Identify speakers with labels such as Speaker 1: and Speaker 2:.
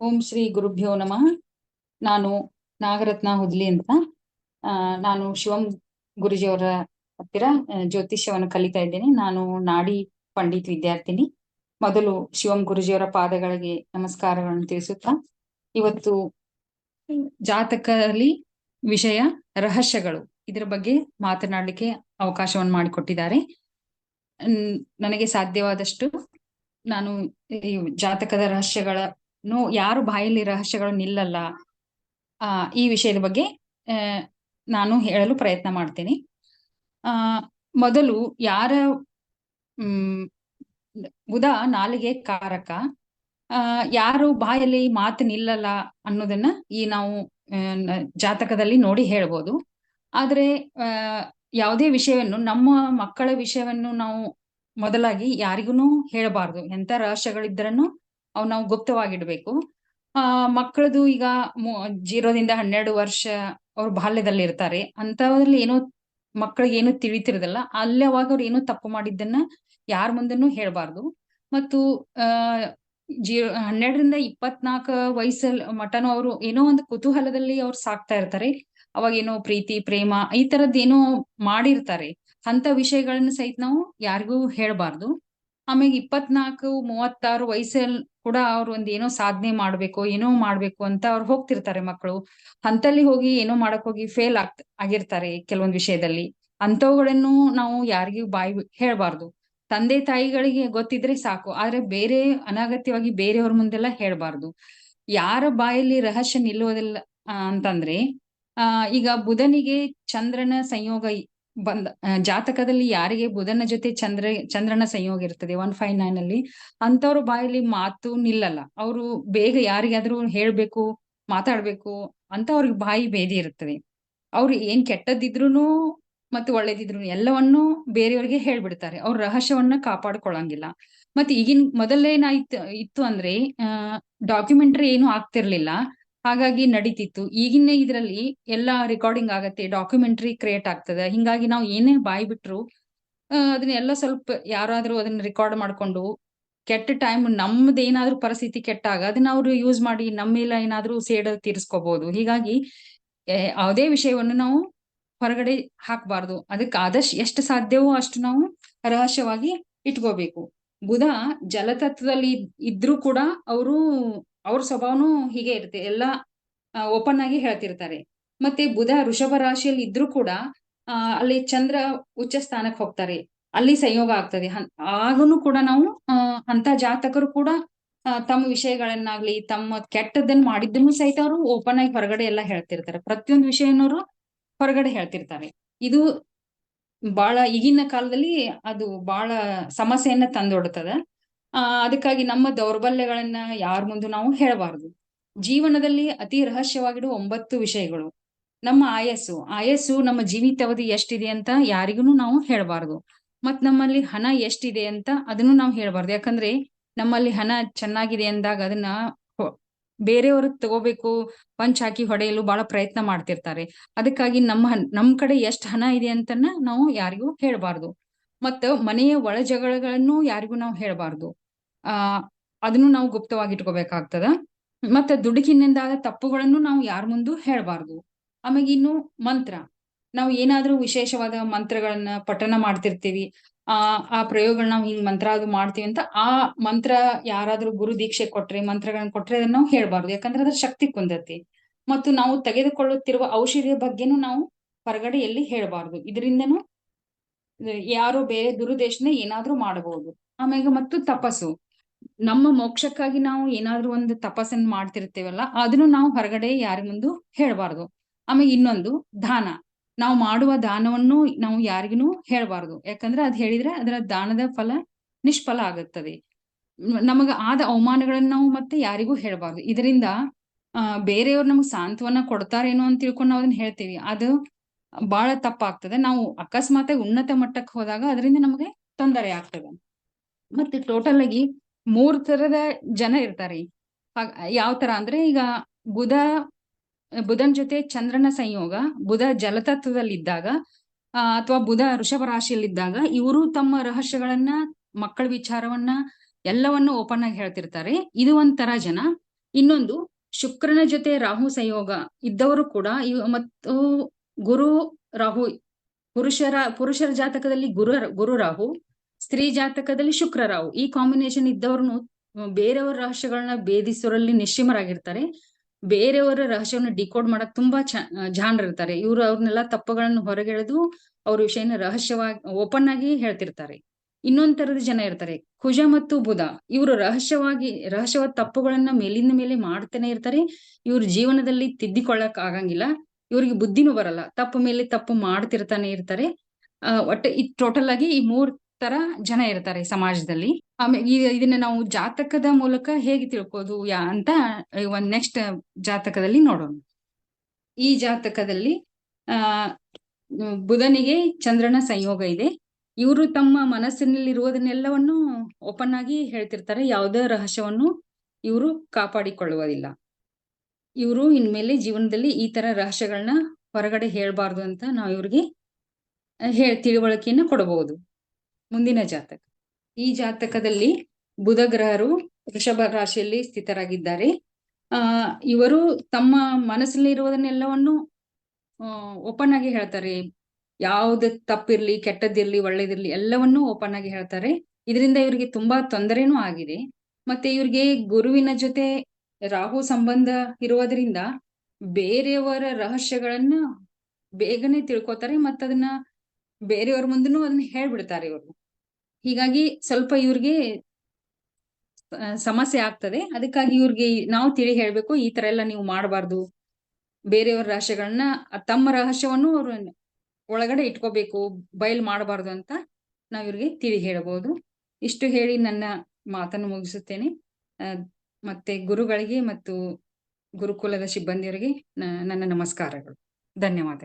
Speaker 1: ಓಂ ಶ್ರೀ ಗುರುಭ್ಯೋ ನಮಃ. ನಾನು ನಾಗರತ್ನ ಹುದ್ಲಿ ಅಂತ. ನಾನು ಶಿವಂ ಗುರುಜಿಯವರ ಹತ್ತಿರ ಜ್ಯೋತಿಷ್ಯವನ್ನು ಕಲಿತಾ ಇದ್ದೇನೆ. ನಾನು ನಾಡಿ ಪಂಡಿತ್ ವಿದ್ಯಾರ್ಥಿನಿ. ಮೊದಲು ಶಿವಂ ಗುರುಜಿಯವರ ಪಾದಗಳಿಗೆ ನಮಸ್ಕಾರಗಳನ್ನು ತಿಳಿಸುತ್ತಾ, ಇವತ್ತು ಜಾತಕದಲ್ಲಿ ವಿಷಯ ರಹಸ್ಯಗಳು. ಇದರ ಬಗ್ಗೆ ಮಾತನಾಡಲಿಕ್ಕೆ ಅವಕಾಶವನ್ನು ಮಾಡಿಕೊಟ್ಟಿದ್ದಾರೆ. ನನಗೆ ಸಾಧ್ಯವಾದಷ್ಟು ನಾನು ಈ ಜಾತಕದ ರಹಸ್ಯಗಳನ್ನು ಯಾರು ಬಾಯಲ್ಲಿ ರಹಸ್ಯಗಳು ನಿಲ್ಲಲ್ಲ. ಆ, ಈ ವಿಷಯದ ಬಗ್ಗೆ ನಾನು ಹೇಳಲು ಪ್ರಯತ್ನ ಮಾಡ್ತೀನಿ. ಆ, ಮೊದಲು ಯಾರ, ಹ್ಮ್, ಬುಧ ನಾಲಿಗೆ ಕಾರಕ. ಆ, ಯಾರು ಬಾಯಲ್ಲಿ ಮಾತು ನಿಲ್ಲಲ್ಲ ಅನ್ನೋದನ್ನ ಈ ನಾವು ಜಾತಕದಲ್ಲಿ ನೋಡಿ ಹೇಳ್ಬೋದು. ಆದ್ರೆ ಯಾವುದೇ ವಿಷಯವನ್ನು, ನಮ್ಮ ಮಕ್ಕಳ ವಿಷಯವನ್ನು ನಾವು ಮೊದಲಾಗಿ ಯಾರಿಗೂ ಹೇಳಬಾರ್ದು. ಎಂತ ರಹಸ್ಯಗಳಿದ್ರನ್ನು ಅವು ನಾವು ಗುಪ್ತವಾಗಿಡ್ಬೇಕು. ಆ ಮಕ್ಕಳದು ಈಗ ಜೀರೋದಿಂದ ಹನ್ನೆರಡು ವರ್ಷ ಅವ್ರು ಬಾಲ್ಯದಲ್ಲಿ ಇರ್ತಾರೆ ಅಂತವ್ರಲ್ಲಿ ಏನೋ ಮಕ್ಕಳಿಗೆ ಏನು ತಿಳಿತಿರದಲ್ಲ. ಅಲ್ಲಿ ಅವಾಗ ಅವ್ರು ಏನೋ ತಪ್ಪು ಮಾಡಿದ್ದನ್ನ ಯಾರ ಮುಂದೆನೂ ಹೇಳ್ಬಾರ್ದು. ಮತ್ತು, ಆ ಜೀ ಹನ್ನೆರಡರಿಂದ ಇಪ್ಪತ್ನಾಕ ವಯಸ್ಸಲ್ಲಿ ಮಟನೂ ಅವರು ಏನೋ ಒಂದು ಕುತೂಹಲದಲ್ಲಿ ಅವ್ರು ಸಾಕ್ತಾ ಇರ್ತಾರೆ. ಅವಾಗ ಏನೋ ಪ್ರೀತಿ, ಪ್ರೇಮ ಈ ತರದ್ ಏನೋ ಮಾಡಿರ್ತಾರೆ. ಅಂತ ವಿಷಯಗಳನ್ನ ಸಹಿತ ನಾವು ಯಾರಿಗೂ ಹೇಳ್ಬಾರ್ದು. ಆಮೇಲೆ ಇಪ್ಪತ್ನಾಲ್ಕು ಮೂವತ್ತಾರು ವಯಸ್ಸಲ್ಲಿ ಕೂಡ ಅವ್ರು ಒಂದ್ ಏನೋ ಸಾಧನೆ ಮಾಡ್ಬೇಕು, ಏನೋ ಮಾಡ್ಬೇಕು ಅಂತ ಅವ್ರು ಹೋಗ್ತಿರ್ತಾರೆ ಮಕ್ಕಳು ಅಂತಲ್ಲಿ ಹೋಗಿ ಏನೋ ಮಾಡಕ್ ಹೋಗಿ ಫೇಲ್ ಆಗ್ತ, ಆಗಿರ್ತಾರೆ ಕೆಲವೊಂದ್ ವಿಷಯದಲ್ಲಿ. ಅಂತವುಗಳನ್ನು ನಾವು ಯಾರಿಗೂ ಬಾಯಿ ಹೇಳ್ಬಾರ್ದು. ತಂದೆ, ತಾಯಿಗಳಿಗೆ ಗೊತ್ತಿದ್ರೆ ಸಾಕು, ಆದ್ರೆ ಬೇರೆ ಅನಗತ್ಯವಾಗಿ ಬೇರೆಯವ್ರ ಮುಂದೆಲ್ಲ ಹೇಳ್ಬಾರ್ದು. ಯಾರ ಬಾಯಲ್ಲಿ ರಹಸ್ಯ ನಿಲ್ಲುವುದಿಲ್ಲ ಅಂತಂದ್ರೆ, ಆ, ಈಗ ಬುಧನಿಗೆ ಚಂದ್ರನ ಸಂಯೋಗ ಬಂದ ಜಾತಕದಲ್ಲಿ ಯಾರಿಗೆ ಬುಧನ ಜೊತೆ ಚಂದ್ರ, ಚಂದ್ರನ ಸಂಯೋಗ ಇರ್ತದೆ ಒನ್ ಫೈವ್ ನೈನ್ ಅಲ್ಲಿ ಅಂತವ್ರ ಬಾಯಲ್ಲಿ ಮಾತು ನಿಲ್ಲಲ್ಲ. ಅವರು ಬೇಗ ಯಾರಿಗಾದ್ರೂ ಹೇಳ್ಬೇಕು, ಮಾತಾಡ್ಬೇಕು ಅಂತ ಅವ್ರಿಗೆ ಬಾಯಿ ಬೇದಿ ಇರ್ತದೆ ಅವ್ರು ಏನ್ ಕೆಟ್ಟದಿದ್ರು ಮತ್ತು ಒಳ್ಳೇದಿದ್ರು ಎಲ್ಲವನ್ನೂ ಬೇರೆಯವ್ರಿಗೆ ಹೇಳ್ಬಿಡ್ತಾರೆ. ಅವ್ರ ರಹಸ್ಯವನ್ನ ಕಾಪಾಡ್ಕೊಳಂಗಿಲ್ಲ. ಮತ್ತೆ ಈಗಿನ ಮೊದಲೇನಾಯ್ತು ಇತ್ತು ಅಂದ್ರೆ ಡಾಕ್ಯುಮೆಂಟರಿ ಏನು ಆಗ್ತಿರ್ಲಿಲ್ಲ. ಹಾಗಾಗಿ ನಡೀತಿತ್ತು. ಈಗಿನ ಇದ್ರಲ್ಲಿ ಎಲ್ಲಾ ರೆಕಾರ್ಡಿಂಗ್ ಆಗತ್ತೆ ಡಾಕ್ಯುಮೆಂಟ್ರಿ ಕ್ರಿಯೇಟ್ ಆಗ್ತದೆ. ಹಿಂಗಾಗಿ ನಾವು ಏನೇ ಬಾಯಿ ಬಿಟ್ರು ಅದನ್ನೆಲ್ಲ ಸ್ವಲ್ಪ ಯಾರಾದ್ರೂ ಅದನ್ನ ರೆಕಾರ್ಡ್ ಮಾಡ್ಕೊಂಡು, ಕೆಟ್ಟ ಟೈಮ್ ನಮ್ದು ಏನಾದ್ರೂ ಪರಿಸ್ಥಿತಿ ಕೆಟ್ಟಾಗ ಅದನ್ನ ಅವ್ರು ಯೂಸ್ ಮಾಡಿ ನಮ್ಮ ಮೇಲೆ ಏನಾದ್ರೂ ಸೇಡ ತೀರಿಸ್ಕೋಬಹುದು ಹೀಗಾಗಿ ಯಾವುದೇ ವಿಷಯವನ್ನು ನಾವು ಹೊರಗಡೆ ಹಾಕಬಾರ್ದು. ಅದಕ್ಕೆ ಆದಷ್ಟು, ಎಷ್ಟು ಸಾಧ್ಯವೋ ಅಷ್ಟು ನಾವು ರಹಸ್ಯವಾಗಿ ಇಟ್ಕೋಬೇಕು. ಬುಧ ಜಲತತ್ವದಲ್ಲಿ ಇದ್- ಇದ್ರೂ ಕೂಡ ಅವರು ಅವ್ರ ಸ್ವಭಾವನೂ ಹೀಗೆ ಇರುತ್ತೆ. ಎಲ್ಲ ಓಪನ್ ಆಗಿ ಹೇಳ್ತಿರ್ತಾರೆ. ಮತ್ತೆ ಬುಧ ಋಷಭ ರಾಶಿಯಲ್ಲಿ ಇದ್ರೂ ಕೂಡ ಅಲ್ಲಿ ಚಂದ್ರ ಉಚ್ಚ ಸ್ಥಾನಕ್ಕೆ ಹೋಗ್ತಾರೆ. ಅಲ್ಲಿ ಸಂಯೋಗ ಆಗ್ತದೆ. ಆಗೂ ಕೂಡ ನಾವು ಅಂತ ಜಾತಕರು ಕೂಡ ತಮ್ಮ ವಿಷಯಗಳನ್ನಾಗ್ಲಿ, ತಮ್ಮ ಕೆಟ್ಟದನ್ನ ಮಾಡಿದ್ದನ್ನು ಸಹಿತ ಅವರು ಓಪನ್ ಆಗಿ ಹೊರಗಡೆ ಎಲ್ಲ ಹೇಳ್ತಿರ್ತಾರೆ. ಪ್ರತಿಯೊಂದು ವಿಷಯನವರು ಹೊರಗಡೆ ಹೇಳ್ತಿರ್ತಾರೆ. ಇದು ಬಹಳ ಈಗಿನ ಕಾಲದಲ್ಲಿ ಅದು ಬಹಳ ಸಮಸ್ಯೆಯನ್ನ ತಂದೊಡ್ತದ. ಆ, ಅದಕ್ಕಾಗಿ ನಮ್ಮ ದೌರ್ಬಲ್ಯಗಳನ್ನ ಯಾರ ಮುಂದೆ ನಾವು ಹೇಳಬಾರದು. ಜೀವನದಲ್ಲಿ ಅತಿ ರಹಸ್ಯವಾಗಿಡುವ ಒಂಬತ್ತು ವಿಷಯಗಳು. ನಮ್ಮ ಆಯಸ್ಸು. ಆಯಸ್ಸು ನಮ್ಮ ಜೀವಿತಾವಧಿ ಎಷ್ಟಿದೆ ಅಂತ ಯಾರಿಗೂ ನಾವು ಹೇಳಬಾರದು. ಮತ್ ನಮ್ಮಲ್ಲಿ ಹಣ ಎಷ್ಟಿದೆ ಅಂತ ಅದನ್ನು ನಾವು ಹೇಳಬಾರ್ದು. ಯಾಕಂದ್ರೆ ನಮ್ಮಲ್ಲಿ ಹಣ ಚೆನ್ನಾಗಿದೆ ಅಂದಾಗ ಅದನ್ನ ಬೇರೆಯವರು ತಗೋಬೇಕು, ಪಂಚ್ ಹಾಕಿ ಹೊಡೆಯಲು ಬಹಳ ಪ್ರಯತ್ನ ಮಾಡ್ತಿರ್ತಾರೆ. ಅದಕ್ಕಾಗಿ ನಮ್ಮ, ನಮ್ ಕಡೆ ಎಷ್ಟು ಹಣ ಇದೆ ಅಂತನ್ನ ನಾವು ಯಾರಿಗೂ ಹೇಳ್ಬಾರ್ದು. ಮತ್ತ ಮನೆಯ ಒಳ ಜಗಳಗಳನ್ನು ಯಾರಿಗೂ ನಾವು ಹೇಳಬಾರ್ದು. ಆ, ಅದನ್ನು ನಾವು ಗುಪ್ತವಾಗಿ ಇಟ್ಕೋಬೇಕಾಗ್ತದ. ಮತ್ತೆ ದುಡುಕಿನಿಂದಾದ ತಪ್ಪುಗಳನ್ನು ನಾವು ಯಾರ ಮುಂದೂ ಹೇಳಬಾರ್ದು. ಆಮೇಲೆ ಇನ್ನು ಮಂತ್ರ. ನಾವು ಏನಾದ್ರೂ ವಿಶೇಷವಾದ ಮಂತ್ರಗಳನ್ನ ಪಠನ ಮಾಡ್ತಿರ್ತೀವಿ. ಆ ಆ ಪ್ರಯೋಗಗಳನ್ನ ನಾವು ಹಿಂಗ್ ಮಂತ್ರ ಅದು ಮಾಡ್ತೀವಿ ಅಂತ ಆ ಮಂತ್ರ ಯಾರಾದ್ರೂ ಗುರು ದೀಕ್ಷೆ ಕೊಟ್ರೆ, ಮಂತ್ರಗಳನ್ನ ಕೊಟ್ರೆ ಅದನ್ನ ನಾವು ಹೇಳ್ಬಾರ್ದು. ಯಾಕಂದ್ರೆ ಅದ್ರ ಶಕ್ತಿ ಕುಂದತಿ. ಮತ್ತು ನಾವು ತೆಗೆದುಕೊಳ್ಳುತ್ತಿರುವ ಔಷಧಿಯ ಬಗ್ಗೆನೂ ನಾವು ಹೊರಗಡೆ ಎಲ್ಲಿ ಹೇಳ್ಬಾರ್ದು. ಇದರಿಂದನೂ ಯಾರೋ ಬೇರೆ ದುರುದ್ದೇಶನ ಏನಾದ್ರೂ ಮಾಡಬಹುದು. ಆಮ್ಯಾಗ ಮತ್ತು ತಪಸ್ಸು. ನಮ್ಮ ಮೋಕ್ಷಕ್ಕಾಗಿ ನಾವು ಏನಾದ್ರೂ ಒಂದು ತಪಸ್ಸನ್ನ ಮಾಡ್ತಿರ್ತೇವಲ್ಲ ಅದನ್ನು ನಾವು ಹೊರಗಡೆ ಯಾರ ಮುಂದು ಹೇಳ್ಬಾರ್ದು. ಆಮೇಲೆ ಇನ್ನೊಂದು, ದಾನ. ನಾವು ಮಾಡುವ ದಾನವನ್ನು ನಾವು ಯಾರಿಗೂ ಹೇಳ್ಬಾರ್ದು. ಯಾಕಂದ್ರೆ ಅದ್ ಹೇಳಿದ್ರೆ ಅದರ ದಾನದ ಫಲ ನಿಷ್ಫಲ ಆಗುತ್ತದೆ. ನಮಗ ಆದ ಅವಮಾನಗಳನ್ನ ನಾವು ಮತ್ತೆ ಯಾರಿಗೂ ಹೇಳ್ಬಾರ್ದು. ಇದರಿಂದ, ಆ, ಬೇರೆಯವ್ರು ನಮ್ಗೆ ಸಾಂತ್ವನ ಕೊಡ್ತಾರೇನೋ ಅಂತ ತಿಳ್ಕೊಂಡು ನಾವು ಅದನ್ನ ಹೇಳ್ತೀವಿ. ಅದು ಬಹಳ ತಪ್ಪಾಗ್ತದೆ. ನಾವು ಅಕಸ್ಮಾತ್ ಉನ್ನತ ಮಟ್ಟಕ್ಕೆ ಹೋದಾಗ ಅದರಿಂದ ನಮಗೆ ತೊಂದರೆ ಆಗ್ತದೆ. ಮತ್ತೆ ಟೋಟಲ್ ಆಗಿ ಮೂರ್ ತರದ ಜನ ಇರ್ತಾರೆ. ಯಾವ ತರ ಅಂದ್ರೆ ಈಗ ಬುಧ, ಬುಧನ್ ಜೊತೆ ಚಂದ್ರನ ಸಂಯೋಗ, ಬುಧ ಜಲತತ್ವದಲ್ಲಿದ್ದಾಗ ಅಥವಾ ಬುಧ ಋಷಭ ರಾಶಿಯಲ್ಲಿದ್ದಾಗ ಇವರು ತಮ್ಮ ರಹಸ್ಯಗಳನ್ನ, ಮಕ್ಕಳ ವಿಚಾರವನ್ನ ಎಲ್ಲವನ್ನು ಓಪನ್ ಆಗಿ ಹೇಳ್ತಿರ್ತಾರೆ. ಇದು ಒಂಥರ ಜನ. ಇನ್ನೊಂದು ಶುಕ್ರನ ಜೊತೆ ರಾಹು ಸಂಯೋಗ ಇದ್ದವರು ಕೂಡ ಇವ, ಮತ್ತು ಗುರು ರಾಹು, ಪುರುಷರ ಪುರುಷರ ಜಾತಕದಲ್ಲಿ ಗುರು ಗುರು ರಾಹು, ಸ್ತ್ರೀ ಜಾತಕದಲ್ಲಿ ಶುಕ್ರ ರಾಹು. ಈ ಕಾಂಬಿನೇಷನ್ ಇದ್ದವ್ರನ್ನು, ಬೇರೆಯವರ ರಹಸ್ಯಗಳನ್ನ ಭೇದಿಸೋರಲ್ಲಿ ನಿಶ್ಚಿಮರಾಗಿರ್ತಾರೆ ಬೇರೆಯವರ ರಹಸ್ಯವನ್ನು ಡಿಕೋಡ್ ಮಾಡಕ್ ತುಂಬಾ ಚ ಜಾಣರಿರ್ತಾರೆ ಇವರು ಅವ್ರನ್ನೆಲ್ಲ ತಪ್ಪುಗಳನ್ನು ಹೊರಗೆಳೆದು ಅವ್ರ ವಿಷಯನ ರಹಸ್ಯವಾಗಿ ಓಪನ್ ಆಗಿ ಹೇಳ್ತಿರ್ತಾರೆ. ಇನ್ನೊಂದ್ ತರದ ಜನ ಇರ್ತಾರೆ. ಕುಜ ಮತ್ತು ಬುಧ, ಇವರು ರಹಸ್ಯವಾಗಿ, ರಹಸ್ಯವಾದ ತಪ್ಪುಗಳನ್ನ ಮೇಲಿಂದ ಮೇಲೆ ಮಾಡ್ತಾನೆ ಇರ್ತಾರೆ. ಇವ್ರ ಜೀವನದಲ್ಲಿ ತಿದ್ದಿಕೊಳ್ಳಕ್ ಆಗಂಗಿಲ್ಲ. ಇವ್ರಿಗೆ ಬುದ್ಧಿನೂ ಬರಲ್ಲ. ತಪ್ಪು ಮೇಲೆ ತಪ್ಪು ಮಾಡ್ತಿರ್ತಾನೆ ಇರ್ತಾರೆ. ಅಹ್ ಒಟ್ಟೆ ಈ ಟೋಟಲ್ ಆಗಿ ಈ ಮೂರ್ ತರ ಜನ ಇರ್ತಾರೆ ಸಮಾಜದಲ್ಲಿ. ಆಮೇಲೆ ಇದನ್ನ ನಾವು ಜಾತಕದ ಮೂಲಕ ಹೇಗೆ ತಿಳ್ಕೋದು ಯಾ ಅಂತ ಒಂದ್ ನೆಕ್ಸ್ಟ್ ಜಾತಕದಲ್ಲಿ ನೋಡೋಣ. ಈ ಜಾತಕದಲ್ಲಿ, ಆ, ಬುಧನಿಗೆ ಚಂದ್ರನ ಸಂಯೋಗ ಇದೆ. ಇವರು ತಮ್ಮ ಮನಸ್ಸಿನಲ್ಲಿ ಇರುವುದನ್ನೆಲ್ಲವನ್ನು ಓಪನ್ ಆಗಿ ಹೇಳ್ತಿರ್ತಾರೆ. ಯಾವುದೇ ರಹಸ್ಯವನ್ನು ಇವರು ಕಾಪಾಡಿಕೊಳ್ಳುವುದಿಲ್ಲ. ಇವರು ಇನ್ಮೇಲೆ ಜೀವನದಲ್ಲಿ ಈ ತರ ರಹಸ್ಯಗಳನ್ನ ಹೊರಗಡೆ ಹೇಳ್ಬಾರ್ದು ಅಂತ ನಾವು ಇವ್ರಿಗೆ ಹೇಳ್ ತಿಳುವಳಿಕೆಯನ್ನ ಕೊಡಬಹುದು ಮುಂದಿನ ಜಾತಕ. ಈ ಜಾತಕದಲ್ಲಿ ಬುಧ ಗ್ರಹರು ವೃಷಭ ರಾಶಿಯಲ್ಲಿ ಸ್ಥಿತರಾಗಿದ್ದಾರೆ. ಆ ಇವರು ತಮ್ಮ ಮನಸ್ಸಲ್ಲಿ ಇರುವುದನ್ನೆಲ್ಲವನ್ನು ಓಪನ್ ಆಗಿ ಹೇಳ್ತಾರೆ. ಯಾವ್ದು ತಪ್ಪಿರ್ಲಿ ಕೆಟ್ಟದಿರ್ಲಿ ಒಳ್ಳೇದಿರ್ಲಿ ಎಲ್ಲವನ್ನೂ ಓಪನ್ ಆಗಿ ಹೇಳ್ತಾರೆ. ಇದರಿಂದ ಇವರಿಗೆ ತುಂಬಾ ತೊಂದರೆನೂ ಆಗಿದೆ. ಮತ್ತೆ ಇವ್ರಿಗೆ ಗುರುವಿನ ಜೊತೆ ರಾಹು ಸಂಬಂಧ ಇರುವುದರಿಂದ ಬೇರೆಯವರ ರಹಸ್ಯಗಳನ್ನ ಬೇಗನೆ ತಿಳ್ಕೊತಾರೆ ಮತ್ತದನ್ನ ಬೇರೆಯವ್ರ ಮುಂದನು ಅದನ್ನ ಹೇಳ್ಬಿಡ್ತಾರೆ ಇವರು. ಹೀಗಾಗಿ ಸ್ವಲ್ಪ ಇವ್ರಿಗೆ ಸಮಸ್ಯೆ ಆಗ್ತದೆ. ಅದಕ್ಕಾಗಿ ಇವ್ರಿಗೆ ನಾವು ತಿಳಿ ಹೇಳ್ಬೇಕು, ಈ ತರ ಎಲ್ಲ ನೀವು ಮಾಡಬಾರ್ದು. ಬೇರೆಯವ್ರ ರಹಸ್ಯಗಳನ್ನ, ತಮ್ಮ ರಹಸ್ಯವನ್ನು ಅವ್ರು ಒಳಗಡೆ ಇಟ್ಕೋಬೇಕು, ಬಯಲ್ ಮಾಡಬಾರ್ದು ಅಂತ ನಾವ್ ಇವ್ರಿಗೆ ತಿಳಿ ಹೇಳಬಹುದು ಇಷ್ಟು ಹೇಳಿ ನನ್ನ ಮಾತನ್ನು ಮುಗಿಸುತ್ತೇನೆ. ಮತ್ತೆ ಗುರುಗಳಿಗೆ ಮತ್ತು ಗುರುಕುಲದ ಸಿಬ್ಬಂದಿಯವರಿಗೆ ನನ್ನ ನಮಸ್ಕಾರಗಳು. ಧನ್ಯವಾದ